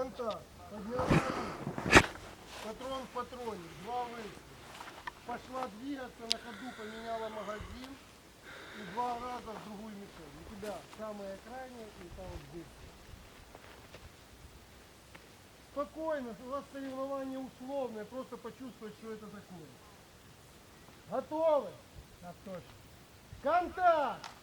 контакт. Патрон в патроне. Два выстрела. Пошла двигаться, на ходу поменяла магазин. И два раза в другую мишень. У тебя самая крайняя и там вот. Спокойно, у вас соревнование условное, просто почувствовать, что это такое. Готовы? Так точно. Контакт!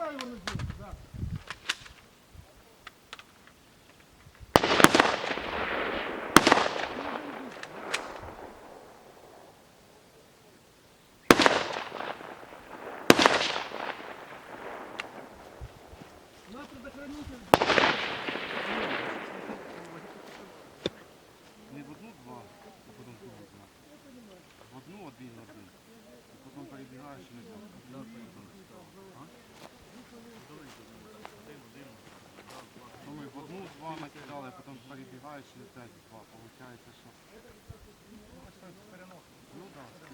Бросай его на землю, да. Не в одну два, а потім в другу два. В одну один один. І потім перебігаєш і не два. А? Ну, ми в накидали, а потім перебігаєш і опять два. Получається, що... Ну так, да,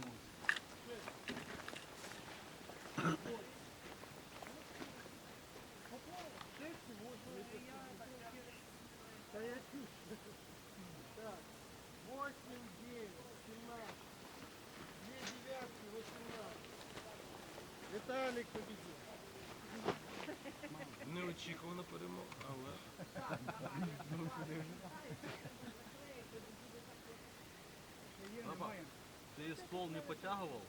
Да я чувствую. Так, 8, 9, 17. Две девятки, 18. Виталик победил. Неочікувана перемога, але Ти ствол не потягував?